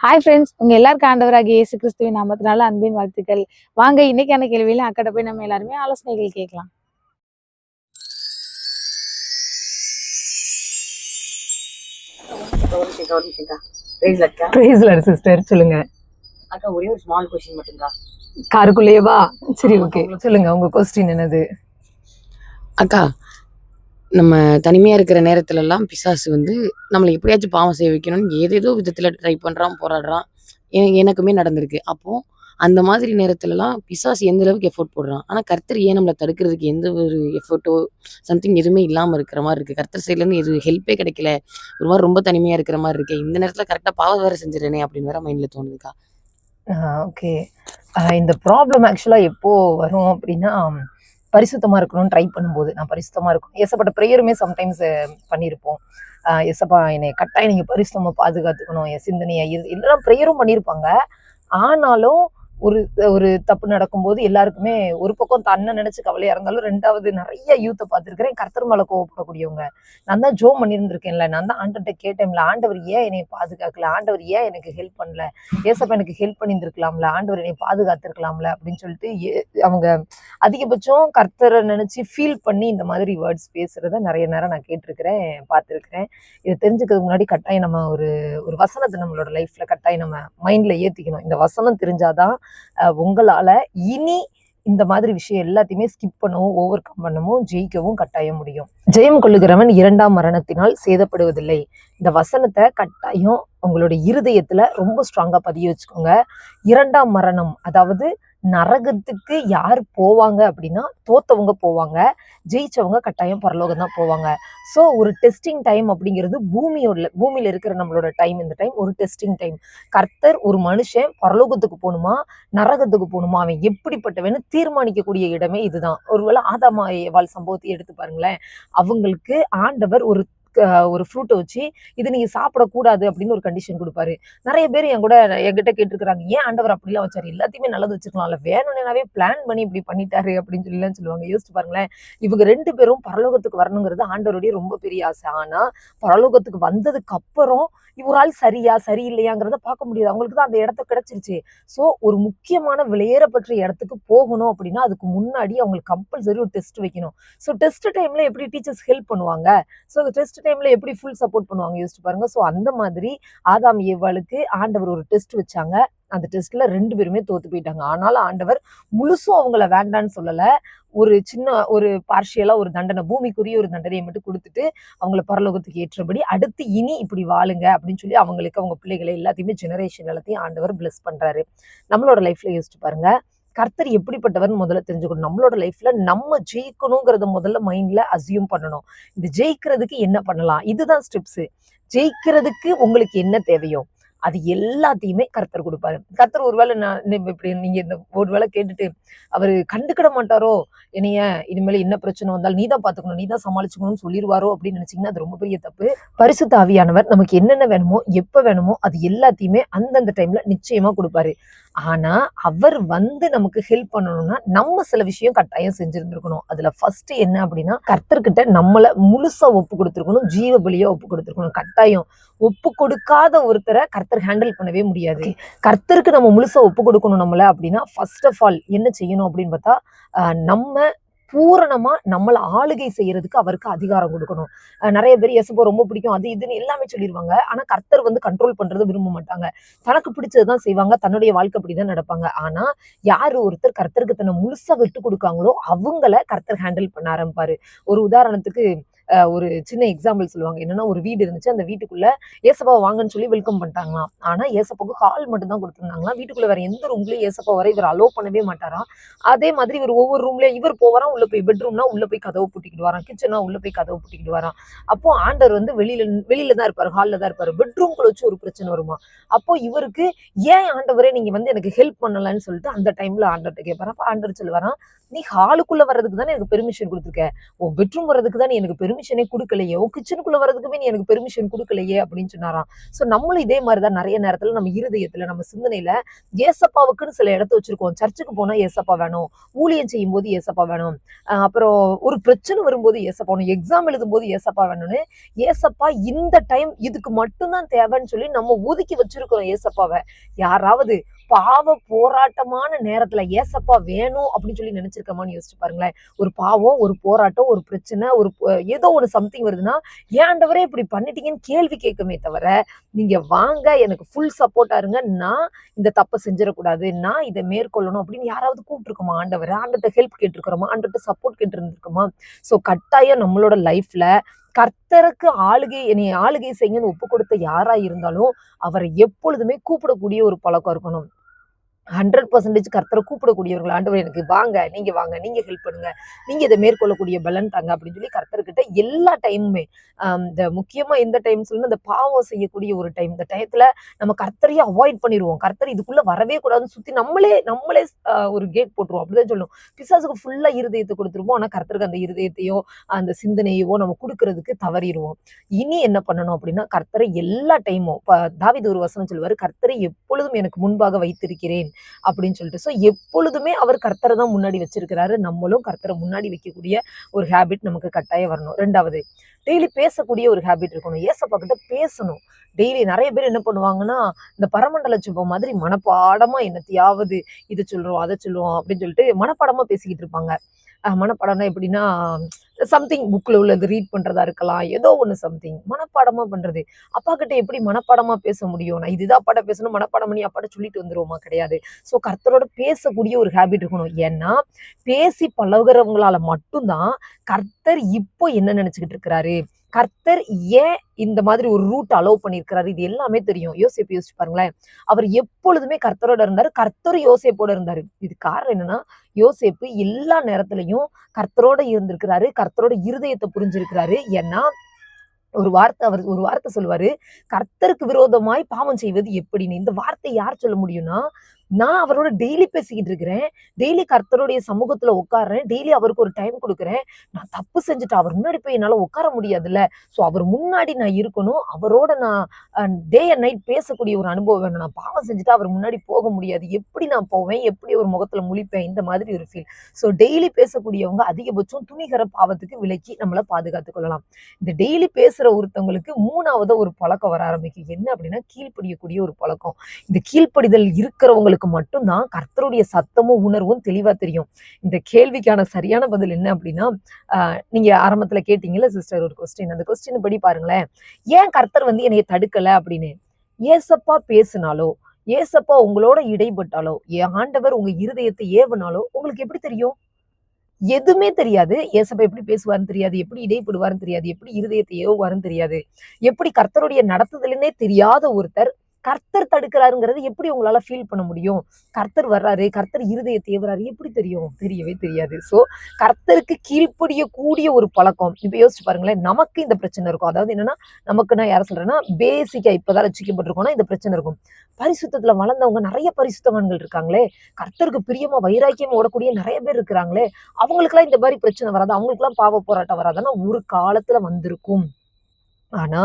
Hi friends உங்க எல்லாருக்கும் ஆண்டவராகிய இயேசு கிறிஸ்துவின் நாமத்தினால அன்பின் வாழ்த்துக்கள். வாங்க இன்னைக்கான கேள்வியில அக்கட போய் நம்ம எல்லாருமே ஆலோசனைகள் கேட்கலாம். சிஸ்டர் சொல்லுங்க. அக்கா ஒரே ஒரு ஸ்மால் கொஸ்டின் மட்டும்க்கா. காருக்குள்ளேயேவா சரி ஓகே சொல்லுங்க உங்க கொஸ்டின் என்னது? அக்கா நம்ம தனிமையாக இருக்கிற நேரத்துலலாம் பிசாசு வந்து நம்மளை எப்படியாச்சும் பாவம் செய்ய வைக்கணும்னு ஏதேதோ விதத்தில் ட்ரை பண்ணுறான் போராடுறான். எனக்கு எனக்குமே நடந்திருக்கு. அப்போது அந்த மாதிரி நேரத்துலலாம் பிசாசு எந்த அளவுக்கு எஃபோர்ட் போடுறான்? ஆனால் கர்த்தர் ஏன் நம்மளை தடுக்கிறதுக்கு எந்த ஒரு எஃபோர்ட்டோ சம்திங் எதுவுமே இல்லாமல் இருக்கிற மாதிரி இருக்குது கர்த்தர் சைட்லேருந்து எது ஹெல்ப்பே கிடைக்கல. ஒரு மாதிரி ரொம்ப தனிமையாக இருக்கிற மாதிரி இருக்கு. இந்த நேரத்தில் கரெக்டாக பாவம் வேறு செஞ்சிடனே அப்படின்னு வேற மைண்டில் தோணுதுக்கா. ஓகே இந்த ப்ராப்ளம் ஆக்சுவலாக எப்போது வரும் அப்படின்னா பரிசுத்தமாக இருக்கணும்னு ட்ரை பண்ணும்போது நான் பரிசுத்தமாக இருக்கணும். ஏசப்பட்ட ப்ரேயருமே சம்டைம்ஸ் பண்ணியிருப்போம் எசப்பா ஏசப்பா என்னை கட்டாயம் நீங்கள் பரிசுத்தமாக பாதுகாத்துக்கணும். என் சிந்தனையை இது எல்லாம் ப்ரேயரும் பண்ணியிருப்பாங்க ஆனாலும் ஒரு ஒரு தப்பு நடக்கும்போது எல்லாருக்குமே ஒரு பக்கம் தன்னை நினைச்சு கவலையா இருந்தாலும் ரெண்டாவது நிறைய யூத்தை பார்த்துருக்கிறேன். கர்த்தர் மேல கோவப்படக்கூடியவங்க. நான் தான் ஜோ பண்ணியிருந்திருக்கேன்ல நான் தான் ஆண்டர்கிட்ட கேட்டேன்ல. ஆண்டவர் ஏன் என்னை பாதுகாக்கல? ஆண்டவர் ஏன் எனக்கு ஹெல்ப் பண்ணல? ஏசப்பா எனக்கு ஹெல்ப் பண்ணியிருந்திருக்கலாம்ல? ஆண்டவர் என்னை பாதுகாத்திருக்கலாம்ல? அப்படின்னு சொல்லிட்டு ஏ- அவங்க அதிகபட்சம் கர்த்தரை நினைச்சு ஃபீல் பண்ணி இந்த மாதிரி வேர்ட்ஸ் பேசுறத நிறைய நேரம் நான் கேட்டிருக்கிறேன் பார்த்துருக்கிறேன். இதை தெரிஞ்சுக்கிறதுக்கு முன்னாடி கட்டாயம் நம்ம ஒரு ஒரு வசனத்தை நம்மளோட லைஃப்ல கட்டாயம் நம்ம மைண்ட்ல ஏத்திக்கணும். இந்த வசனம் தெரிஞ்சாதான் அஹ், உங்களால இனி இந்த மாதிரி விஷயம் எல்லாத்தையுமே ஸ்கிப் பண்ணவும் ஓவர் கம் பண்ணவும் ஜெயிக்கவும் கட்டாயம் முடியும். ஜெயம் கொள்ளுகிறவன் இரண்டாம் மரணத்தினால் சேதப்படுவதில்லை. இந்த வசனத்தை கட்டாயம் உங்களுடைய இருதயத்துல ரொம்ப ஸ்ட்ராங்கா பதிய வச்சுக்கோங்க. இரண்டாம் மரணம் அதாவது நரகத்துக்கு யார் போவாங்க அப்படின்னா தோத்தவங்க போவாங்க ஜெயிச்சவங்க கட்டாயம் பரலோகம் தான் போவாங்க. ஸோ ஒரு டெஸ்டிங் டைம் அப்படிங்கிறது பூமியோட பூமியில் இருக்கிற நம்மளோட டைம் இந்த டைம் ஒரு டெஸ்டிங் டைம் கர்த்தர் ஒரு மனுஷன் பரலோகத்துக்கு போகணுமா நரகத்துக்கு போகணுமா அவன் எப்படிப்பட்டவன்னு தீர்மானிக்கக்கூடிய இடமே இதுதான். ஒருவேளை ஆதாமாவால் சம்பவத்தை எடுத்து பாருங்களேன். அவங்களுக்கு ஆண்டவர் ஒரு ஒரு ஃப்ரூட்டை வச்சு இது நீங்கள் சாப்பிடக்கூடாது அப்படின்னு ஒரு கண்டிஷன் கொடுப்பாரு. நிறைய பேர் என் கூட என்கிட்ட கேட்டிருக்கிறாங்க ஏன் ஆண்டவர் அப்படிலாம் வச்சார்? எல்லாத்தையுமே நல்லது வச்சிருக்கலாம்ல வேணும்னாவே பிளான் பண்ணி இப்படி பண்ணிட்டாரு அப்படின்னு சொல்லலாம் சொல்லுவாங்க. யோசிச்சு பாருங்களேன் இவங்க ரெண்டு பேரும் பரலோகத்துக்கு வரணுங்கிறது ஆண்டவருடைய ரொம்ப பெரிய ஆசை. ஆனால் பரலோகத்துக்கு வந்ததுக்கு அப்புறம் இவர் ஆள் சரியா சரியில்லையாங்கிறத பார்க்க முடியாது. அவங்களுக்கு தான் அந்த இடத்த கிடைச்சிருச்சு. ஸோ ஒரு முக்கியமான விலையேறப்பட்ட இடத்துக்கு போகணும் அப்படின்னா அதுக்கு முன்னாடி அவங்களுக்கு கம்பல்சரி ஒரு டெஸ்ட் வைக்கணும். ஸோ டெஸ்ட் டைம்ல எப்படி டீச்சர்ஸ் ஹெல்ப் பண்ணுவாங்க? ஸோ டெஸ்ட் டைம்ல எப்படி ஃபுல் சப்போர்ட் பண்ணுவாங்க? யோசிச்சு பாருங்க. ஸோ அந்த மாதிரி ஆதாம் ஏவாளுக்கு ஆண்டவர் ஒரு டெஸ்ட் வச்சாங்க. அந்த டெஸ்ட்ல ரெண்டு பேருமே தோத்து போயிட்டாங்க. ஆனாலும் ஆண்டவர் முழுசும் அவங்கள வேண்டான்னு சொல்லலை. ஒரு சின்ன ஒரு பார்ஷியலா ஒரு தண்டனை பூமிக்குரிய ஒரு தண்டனையை மட்டும் கொடுத்துட்டு அவங்கள பரலோகத்துக்கு ஏற்றபடி அடுத்து இனி இப்படி வாழுங்க அப்படின்னு சொல்லி அவங்களுக்கு அவங்க பிள்ளைகளை எல்லாத்தையுமே ஜெனரேஷன் எல்லாத்தையும் ஆண்டவர் பிளஸ் பண்றாரு. நம்மளோட லைஃப்ல யோசிச்சு பாருங்க. கர்த்தர் எப்படிப்பட்டவர்னு முதல்ல தெரிஞ்சுக்கணும். நம்மளோட லைஃப்ல நம்ம ஜெயிக்கணுங்கிறத முதல்ல மைண்ட்ல அசியூம் பண்ணணும். இது ஜெயிக்கிறதுக்கு என்ன பண்ணலாம்? இதுதான் ஸ்டெப்ஸ் ஜெயிக்கிறதுக்கு உங்களுக்கு என்ன தேவையோ? அது எல்லாத்தையுமே கர்த்தர் கொடுப்பாரு. கர்த்தர் ஒருவேளை நான் இப்படி நீங்க இந்த ஒரு வேளை கேட்டுட்டு அவரு கண்டுக்கிட மாட்டாரோ? என்னைய இனிமேல் என்ன பிரச்சனை வந்தாலும் நீ தான் பாத்துக்கணும் நீ தான் சமாளிச்சுக்கணும்னு சொல்லிடுவாரோ? அப்படின்னு நினைச்சீங்கன்னா அது ரொம்ப பெரிய தப்பு. பரிசுத்த ஆவியானவர் நமக்கு என்னென்ன வேணுமோ எப்ப வேணுமோ அது எல்லாத்தையுமே அந்தந்த டைம்ல நிச்சயமா கொடுப்பாரு. ஆனா அவர் வந்து நமக்கு ஹெல்ப் பண்ணணும்னா நம்ம சில விஷயம் கட்டாயம் செஞ்சிருந்திருக்கணும். அதுல ஃபர்ஸ்ட் என்ன அப்படின்னா கர்த்தர்கிட்ட நம்மள முழுசா ஒப்பு கொடுத்துருக்கணும் ஜீவ பலியா ஒப்பு கொடுத்துருக்கணும். கட்டாயம். ஒப்பு கொடுக்காத ஒருத்தரை கர்த்தர் ஹேண்டில் பண்ணவே முடியாது. கர்த்தருக்கு நம்ம முழுசா ஒப்பு கொடுக்கணும் நம்மள அப்படின்னா ஃபர்ஸ்ட் ஆஃப் ஆல் என்ன செய்யணும் அப்படின்னு பார்த்தா நம்ம பூரணமா நம்மளை ஆளுகை செய்யறதுக்கு அவருக்கு அதிகாரம் கொடுக்கணும். நிறைய பேர் எசப்போ ரொம்ப பிடிக்கும் அது இதுன்னு எல்லாமே சொல்லிடுவாங்க ஆனா கர்த்தர் வந்து கண்ட்ரோல் பண்றது விரும்ப மாட்டாங்க. தனக்கு பிடிச்சதுதான் செய்வாங்க தன்னுடைய வாழ்க்கை அப்படிதான் நடப்பாங்க. ஆனா யாரு ஒருத்தர் கர்த்தருக்கு தன்னை முழுசா விட்டு கொடுக்காங்களோ அவங்கள கர்த்தர் ஹேண்டில் பண்ண ஆரம்பிப்பாரு. ஒரு உதாரணத்துக்கு ஒரு சின்ன எக்ஸாம்பிள் சொல்லுவாங்க. என்னன்னா ஒரு வீடு இருந்துச்சு. அந்த வீட்டுக்குள்ள ஏசப்பா வாங்கன்னு சொல்லி வெல்கம் பண்ணிட்டாங்களாம். ஆனா ஏசப்பாவுக்கு ஹால் மட்டும் தான் கொடுத்துருந்தாங்களா வீட்டுக்குள்ள வேற எந்த ரூம்லயும் ஏசப்பா வர இவர் அலோவ் பண்ணவே மாட்டாராம். அதே மாதிரி இவர் ஒவ்வொரு ரூம்லயும் இவர் போவாராம் உள்ள போய் பெட்ரூம்னா உள்ள போய் கதவு பூட்டிக்கிட்டு வரான் கிச்சனா உள்ள போய் கதவு பூட்டிக்கிட்டு வரான் அப்போ ஆண்டர் வந்து வெளியில வெளியில தான் இருப்பாரு ஹால்ல தான் இருப்பாரு. பெட்ரூம்குள்ள வச்சு ஒரு பிரச்சனை வருமா? அப்போ இவருக்கு ஏன் ஆண்டவரே நீங்க வந்து எனக்கு ஹெல்ப் பண்ணலன்னு சொல்லிட்டு அந்த டைம்ல ஆண்டர்கிட்ட கேட்பாரு. அப்ப ஆண்டர் சொல்லுவாராம் நீ ஹாலுக்குள்ள வர்றதுக்கு தானே எனக்கு பெர்மிஷன் கொடுத்துருக்க? உன் பெட்ரூம் வர்றதுக்கு தான் நீ எனக்கு பெருமிஷன் பெர்மிஷனே கொடுக்கலையே. உன் கிச்சனுக்குள்ள வரதுக்குமே நீ எனக்கு பெர்மிஷன் கொடுக்கலையே அப்படின்னு சொன்னாராம். ஸோ நம்மளும் இதே மாதிரி தான் நிறைய நேரத்தில் நம்ம இருதயத்தில் நம்ம சிந்தனையில் ஏசப்பாவுக்குன்னு சில இடத்த வச்சிருக்கோம். சர்ச்சுக்கு போனால் ஏசப்பா வேணும். ஊழியம் செய்யும் போது ஏசப்பா வேணும். அப்புறம் ஒரு பிரச்சனை வரும்போது ஏசப்பா வேணும். எக்ஸாம் எழுதும் போது ஏசப்பா வேணும்னு ஏசப்பா இந்த டைம் இதுக்கு மட்டும்தான் தேவைன்னு சொல்லி நம்ம ஒதுக்கி வச்சிருக்கிறோம் ஏசப்பாவை. யாராவது பாவ போராட்டமான நேரத்துல ஏசப்பா வேணும் அப்படின்னு சொல்லி நினைச்சிருக்கமான்னு யோசிச்சு பாருங்களேன். ஒரு பாவம் ஒரு போராட்டம் ஒரு பிரச்சனை ஒரு ஏதோ ஒரு சம்திங் வருதுன்னா ஏன் ஆண்டவரே இப்படி பண்ணிட்டீங்கன்னு கேள்வி கேட்குமே தவிர நீங்க வாங்க எனக்கு ஃபுல் சப்போர்ட்டா இருங்க. நான் இந்த தப்பை செஞ்சிடக்கூடாது. நான் இதை மேற்கொள்ளணும் அப்படின்னு யாராவது கூப்பிட்டுருக்கோமா ஆண்டவர்? ஆண்டத்தை ஹெல்ப் கேட்டிருக்கிறோமா? ஆண்டத்தை சப்போர்ட் கேட்டிருந்திருக்கோமா? ஸோ கட்டாயம் நம்மளோட லைஃப்ல கர்த்தருக்கு ஆளுகை என்னை ஆளுகை செய்யுன்னு ஒப்பு கொடுத்த யாரா இருந்தாலும் அவரை எப்பொழுதுமே கூப்பிடக்கூடிய ஒரு பழக்கம் இருக்கணும். ஹண்ட்ரட் பர்சன்டேஜ் கர்த்தரை கூப்பிடக்கூடியவர்கள் ஆண்டவர் எனக்கு வாங்க நீங்கள் வாங்க நீங்கள் ஹெல்ப் பண்ணுங்க நீங்கள் இதை மேற்கொள்ளக்கூடிய பலன் தாங்க அப்படின்னு சொல்லி கர்த்தர்கிட்ட எல்லா டைமுமே இந்த முக்கியமாக எந்த டைம் சொல்லணும் இந்த பாவம் செய்யக்கூடிய ஒரு டைம் இந்த டயத்தில் நம்ம கர்த்தரையே அவாய்ட் பண்ணிடுவோம். கர்த்தர் இதுக்குள்ளே வரவே கூடாதுன்னு சுற்றி நம்மளே நம்மளே ஒரு கேட் போட்டுருவோம். அப்படிதான் சொல்லணும் பிசாசுக்கு ஃபுல்லாக இருதயத்தை கொடுத்துருவோம். ஆனால் கர்த்தருக்கு அந்த இருதயத்தையோ அந்த சிந்தனையோ நம்ம கொடுக்கறதுக்கு தவறிடுவோம். இனி என்ன பண்ணணும் அப்படின்னா கர்த்தரை எல்லா டைமும் தாவித ஒரு வசனம் சொல்லுவார் கர்த்தரை எப்பொழுதும் எனக்கு முன்பாக வைத்திருக்கிறேன். அப்படின்னு சொல்லிட்டு. ஸோ எப்பொழுதுமே அவர் கர்த்தரை தான் முன்னாடி வச்சிருக்கிறாரு. நம்மளும் கர்த்தரை முன்னாடி வைக்கக்கூடிய ஒரு ஹேபிட் நமக்கு கட்டாயம் வரணும். ரெண்டாவது டெய்லி பேசக்கூடிய ஒரு ஹேபிட் இருக்கணும். ஏசப்பா கிட்ட பேசணும். டெய்லி நிறைய பேர் என்ன பண்ணுவாங்கன்னா இந்த பரமண்டல சுபம் மாதிரி மனப்பாடமா என்னத்தையாவது இதை சொல்றோம் அதை சொல்லுவோம் அப்படின்னு சொல்லிட்டு மனப்பாடமா பேசிக்கிட்டு இருப்பாங்க. மனப்பாடம்னா எப்படின்னா சம்திங் புக்கில் உள்ளது ரீட் பண்ணுறதா இருக்கலாம் ஏதோ ஒன்று சம்திங் மனப்பாடமாக பண்ணுறது அப்பா கிட்ட எப்படி மனப்பாடமாக பேச முடியும்? நான் இதுதான் அப்பாட்ட பேசணும் மனப்பாடம் பண்ணி அப்பாட்ட சொல்லிட்டு வந்துருவோமா? கிடையாது. ஸோ கர்த்தரோட பேசக்கூடிய ஒரு ஹேபிட் இருக்கணும். ஏன்னா பேசி பழகிறவங்களால மட்டும்தான் கர்த்தர் இப்போ என்ன நினச்சிக்கிட்டு இருக்கிறாரு? கர்த்தர் ஏன் இந்த மாதிரி ஒரு ரூட் அலோவ் பண்ணியிருக்கிறாரு? இது எல்லாமே தெரியும். யோசிப்பு யோசிச்சு பாருங்களேன். அவர் எப்பொழுதுமே கர்த்தரோட இருந்தாரு. கர்த்தரும் யோசேப்போட இருந்தாரு. இது காரணம் என்னன்னா யோசேப்பு எல்லா நேரத்திலையும் கர்த்தரோட இருந்திருக்கிறாரு. கர்த்தரோட இருதயத்தை புரிஞ்சிருக்கிறாரு. ஏன்னா ஒரு வார்த்தை அவர் ஒரு வார்த்தை சொல்லுவாரு கர்த்தருக்கு விரோதமாய் பாவம் செய்வது எப்படின்னு? இந்த வார்த்தை யார் சொல்ல முடியும்னா நான் அவரோட டெய்லி பேசிக்கிட்டு இருக்கிறேன். டெய்லி கர்த்தருடைய சமூகத்துல உட்காடுறேன் டெய்லி அவருக்கு ஒரு டைம் கொடுக்குறேன். நான் தப்பு செஞ்சுட்டு அவர் முன்னாடி போய் என்னால உட்கார முடியாதுல்ல. ஸோ அவர் முன்னாடி நான் இருக்கணும். அவரோட நான் டே அண்ட் நைட் பேசக்கூடிய ஒரு அனுபவம் வேணும். நான் பாவம் செஞ்சுட்டு அவர் முன்னாடி போக முடியாது. எப்படி நான் போவேன்? எப்படி ஒரு முகத்துல முழிப்பேன்? இந்த மாதிரி ஒரு ஃபீல் ஸோ டெய்லி பேசக்கூடியவங்க அதிகபட்சம் துணிகர பாவத்துக்கு விலக்கி நம்மளை பாதுகாத்துக் கொள்ளலாம். இந்த டெய்லி பேசுற ஒருத்தவங்களுக்கு மூணாவது ஒரு பழக்கம் வர ஆரம்பிக்கும் என்ன அப்படின்னா கீழ்ப்படியக்கூடிய ஒரு பழக்கம். இந்த கீழ்ப்படிதல் இருக்கிறவங்களுக்கு மட்டும்தான் கர்த்தருடைய சத்தமும் உணர்வும் தெளிவாக தெரியும். இந்த கேள்விக்கான சரியான பதில் என்ன அப்படின்னா நீங்கள் ஆரம்பத்தில் கேட்டீங்கல்ல சிஸ்டர் ஒரு கொஸ்டின் அந்த கொஸ்டின் படி பாருங்களேன். ஏன் கர்த்தர் வந்து என்னைய தடுக்கலை அப்படின்னு? ஏசப்பா பேசினாலோ ஏசப்பா உங்களோட இடைப்பட்டாலோ ஆண்டவர் உங்க இருதயத்தை ஏவனாலோ உங்களுக்கு எப்படி தெரியும்? எதுவுமே தெரியாது. ஏசப்பா எப்படி பேசுவாருன்னு தெரியாது. எப்படி இடைப்படுவாருன்னு தெரியாது. எப்படி இருதயத்தை ஏவுவாருன்னு தெரியாது. எப்படி கர்த்தருடைய நடத்துதலுன்னே தெரியாத ஒருத்தர் கர்த்தர் தடுக்கிறாருங்கிறது எப்படி உங்களால ஃபீல் பண்ண முடியும்? கர்த்தர் வர்றாரு கர்த்தர் இருதயத்தை ஏவுறாரு எப்படி தெரியும்? தெரியவே தெரியாது. ஸோ கர்த்தருக்கு கீழ்ப்படிய கூடிய ஒரு பழக்கம். இப்போ யோசிச்சு பாருங்களேன் நமக்கு இந்த பிரச்சனை இருக்கும். அதாவது என்னன்னா நமக்கு நான் யாரை சொல்றேன்னா பேசிக்கா இப்போதான் ரசிக்கப்பட்டிருக்கோம்னா இந்த பிரச்சனை இருக்கும். பரிசுத்தத்துல வளர்ந்தவங்க நிறைய பரிசுத்தவான்கள் இருக்காங்களே. கர்த்தருக்கு பிரியமா வைராக்கியமா ஓடக்கூடிய நிறைய பேர் இருக்கிறாங்களே. அவங்களுக்குலாம் இந்த மாதிரி பிரச்சனை வராது. அவங்களுக்குலாம் பாவ போராட்டம் வராதுன்னா ஒரு காலத்துல வந்திருக்கும். ஆனா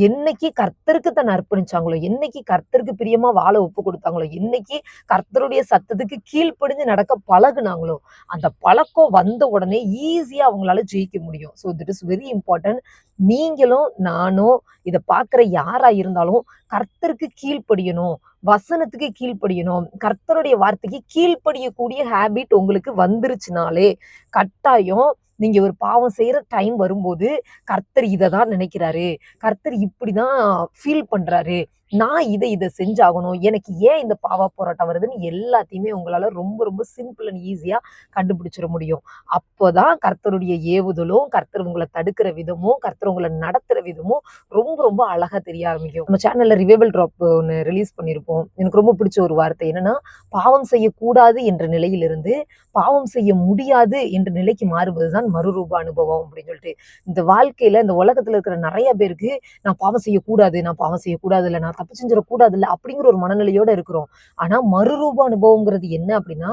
என்னைக்கு கர்த்தருக்கு தன்னை அர்ப்பணிச்சாங்களோ என்னைக்கு கர்த்தருக்கு பிரியமா வாழ ஒப்பு கொடுத்தாங்களோ என்னைக்கு கர்த்தருடைய சத்தத்துக்கு கீழ்ப்படிஞ்சு நடக்க பழகுனாங்களோ அந்த பழக்கம் வந்த உடனே ஈஸியா அவங்களால ஜெயிக்க முடியும். ஸோ திட் இஸ் வெரி இம்பார்ட்டன்ட் நீங்களும் நானும் இதை பார்க்குற யாரா இருந்தாலும் கர்த்தருக்கு கீழ்ப்படியணும் வசனத்துக்கு கீழ்ப்படியணும் கர்த்தருடைய வார்த்தைக்கு கீழ்ப்படியக்கூடிய ஹேபிட் உங்களுக்கு வந்துருச்சுனாலே கட்டாயம் நீங்க ஒரு பாவம் செய்யற டைம் வரும்போது கர்த்தர் இதை தான் நினைக்கிறாரு. கர்த்தர் இப்படிதான் ஃபீல் பண்றாரு. நான் இதை இதை செஞ்சாகணும். எனக்கு ஏன் இந்த பாவா போராட்டம் வருதுன்னு எல்லாத்தையுமே உங்களால ரொம்ப ரொம்ப சிம்பிள் அண்ட் ஈஸியா கண்டுபிடிச்சிட முடியும். அப்போதான் கர்த்தருடைய ஏவுதலும் கர்த்தர் உங்களை தடுக்கிற விதமும் கர்த்தர் உங்களை நடத்துற விதமும் ரொம்ப ரொம்ப அழகா தெரிய ஆரம்பிக்கும். நம்ம சேனல்ல ரிவேபிள் ட்ராப் ஒன்று ரிலீஸ் பண்ணியிருப்போம் எனக்கு ரொம்ப பிடிச்ச ஒரு வார்த்தை என்னன்னா பாவம் செய்யக்கூடாது என்ற நிலையிலிருந்து பாவம் செய்ய முடியாது என்ற நிலைக்கு மாறுவதுதான் மறுரூப அனுபவம் அப்படின்னு சொல்லிட்டு. இந்த வாழ்க்கையில இந்த உலகத்துல இருக்கிற நிறைய பேருக்கு நான் பாவம் செய்யக்கூடாது நான் பாவம் செய்யக்கூடாது இல்லை நான் தப்பு செஞ்சிடக்கூடாது இல்லை அப்படிங்கிற ஒரு மனநிலையோட இருக்கிறோம். ஆனா மறுரூப அனுபவங்கிறது என்ன அப்படின்னா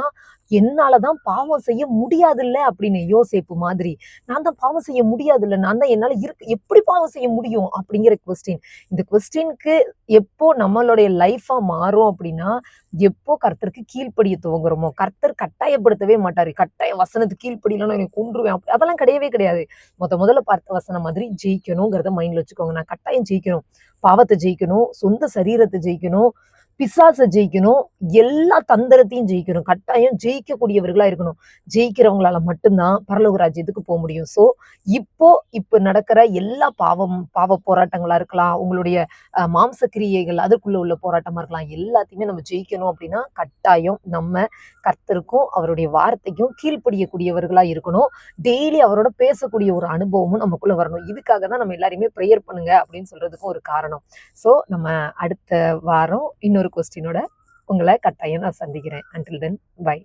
என்னாலதான் பாவம் செய்ய முடியாதுல்ல அப்படின்னு யோசேப்பு மாதிரி. நான் தான் பாவம் செய்ய முடியாதுல்ல நான் தான் என்னால் இருக்கு எப்படி பாவம் செய்ய முடியும் அப்படிங்கிற கொஸ்டின் இந்த கொஸ்டினுக்கு எப்போ நம்மளுடைய லைஃபா மாறும் அப்படின்னா எப்போ கர்த்தருக்கு கீழ்ப்படிய துவங்குறோமோ கர்த்தர் கட்டாயப்படுத்தவே மாட்டாரு. கட்டாய வசனத்துக்கு கீழ்ப்படியலன்னு எனக்கு கொன்றுவேன் அப்படி அதெல்லாம் கிடையவே கிடையாது. முத முதல்ல பார்த்த வசனம் மாதிரி ஜெயிக்கணுங்கிறத மைண்ட்ல வச்சுக்கோங்க. நான் கட்டாயம் ஜெயிக்கணும். பாவத்தை ஜெயிக்கணும். சொந்த சரீரத்தை ஜெயிக்கணும். பிசாசை ஜெயிக்கணும். எல்லா தந்திரத்தையும் ஜெயிக்கணும். கட்டாயம் ஜெயிக்கக்கூடியவர்களாக இருக்கணும். ஜெயிக்கிறவங்களால மட்டும்தான் பரலோக ராஜ்யத்துக்கு போக முடியும். ஸோ இப்போ இப்போ நடக்கிற எல்லா பாவம் பாவ போராட்டங்களாக இருக்கலாம் உங்களுடைய மாம்ச கிரியைகள் அதுக்குள்ளே உள்ள போராட்டமாக இருக்கலாம் எல்லாத்தையுமே நம்ம ஜெயிக்கணும் அப்படின்னா கட்டாயம் நம்ம கர்த்தருக்கும் அவருடைய வார்த்தைக்கும் கீழ்ப்படியக்கூடியவர்களாக இருக்கணும். டெய்லி அவரோட பேசக்கூடிய ஒரு அனுபவமும் நமக்குள்ளே வரணும். இதுக்காக தான் நம்ம எல்லாரையுமே ப்ரேயர் பண்ணுங்க அப்படின்னு சொல்கிறதுக்கும் ஒரு காரணம். ஸோ நம்ம அடுத்த வாரம் இன்னொரு கொஸ்டினோட உங்களை கட்டாயம் நான் சந்திக்கிறேன். அண்டில் தென் பை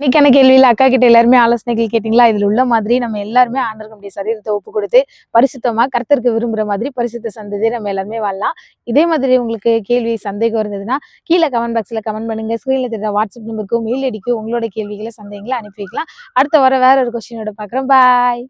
இன்னைக்கான கேள்வியில் அக்கா கிட்ட எல்லாருமே ஆலோசனைகள் கேட்டீங்களா? இதுல உள்ள மாதிரி நம்ம எல்லாருமே ஆண்டருக்கு சரீரத்தை ஒப்பு கொடுத்து பரிசுத்தமா கருத்தருக்கு விரும்புற மாதிரி பரிசுத்த சந்ததியை நம்ம எல்லாருமே வாழலாம். இதே மாதிரி உங்களுக்கு கேள்வி சந்தேகம் இருந்ததுன்னா கீழே கமெண்ட் பாக்ஸ்ல கமெண்ட் பண்ணுங்க. ஸ்கிரீன்ல தெரிஞ்ச வாட்ஸ்அப் நம்பருக்கும் மெயில் அடிக்கும் உங்களோட கேள்விகளை சந்தேகங்களை அனுப்பி வைக்கலாம். அடுத்த வர வேற ஒரு கொஸ்டினோட பாக்குறோம் பாய்